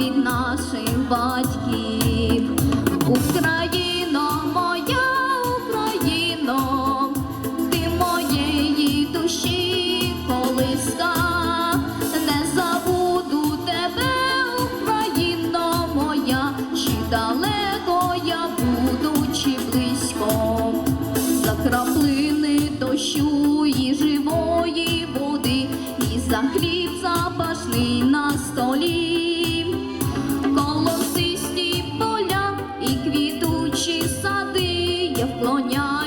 від наших батьків. Україно моя, Україно, ти моєї душі колиска, не забуду тебе, Україно моя, чи далеко я буду, чи близько, за краплини дощу і живої води, і за хліб запашний на столі. Я